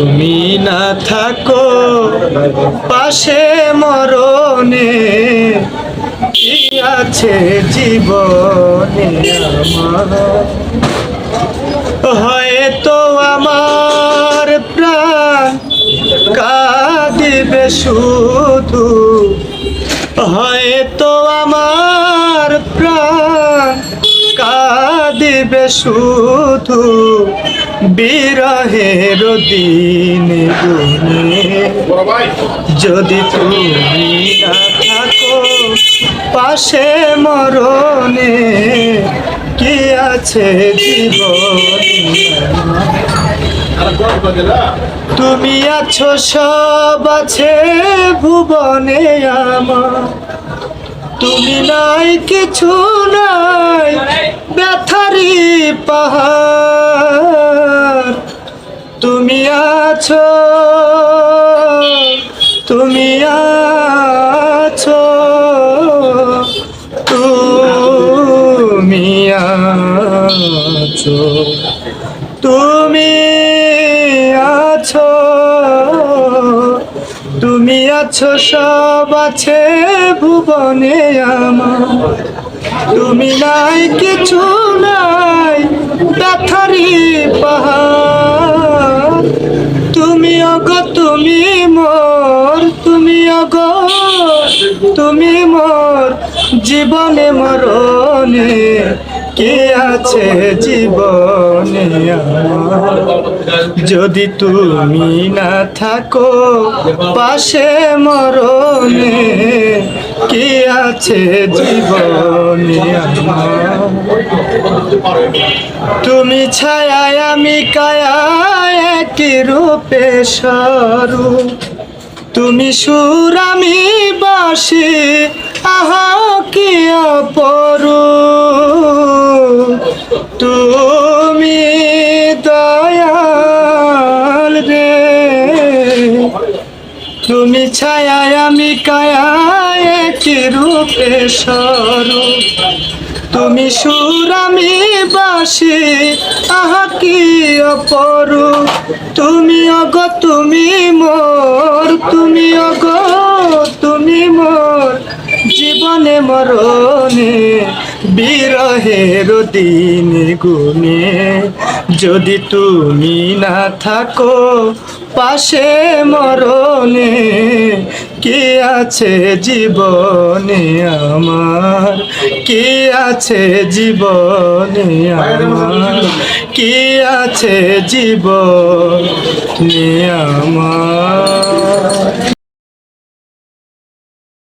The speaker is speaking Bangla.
তুমি না থাকো পাশে মরণে, কি আছে জীবনে আমার? হয়তো আমার প্রাণ কাঁদিবে শুধু। হয়তো আমার প্রাণ কাঁদিবে শুধু। বিরহের দিন গুনে যদি তুমি না থাকো পাশে মরণে কি আছে জীবনে? তুমি আছো সব আছে ভুবনে আমার। তুমি নাই কিছু নাই ব্যথারি পাহাড়। আছো? তুমি আছো? তুমি আছো? তুমি আছো? তুমি আছো, সব আছে ভুবনে আমার। তুমি নাই, কিছু নাই পাহাড়। অগ, তুমি মোর, তুমি অগ, তুমি মোর জীবনে মরণে, কে আছে জীবনে যদি তুমি না থাকো পাশে মরণে, কি আছে জীবনে আমার? তুমি ছায়ায় আমি কায়ায় একই রূপে স্বরূপ তুমি সুর আমি বাসি আহা কি অপরু তুমি দয়াল রে। তুমি ছায়ায় আমি কায়ায় একই রূপে স্বরূপ তুমি সুর আমি বাসি আহা কি অপরু তুমি অগ, তুমি মোর, তুমি অগ, তুমি মোর। জীবনে মরণে, বিরহের দিন গুনে, যদি তুমি না থাকো পাশে মরণে কি আছে জীবনে আমার? কি আছে জীবনে আমার? কি আছে জীবনে আমার?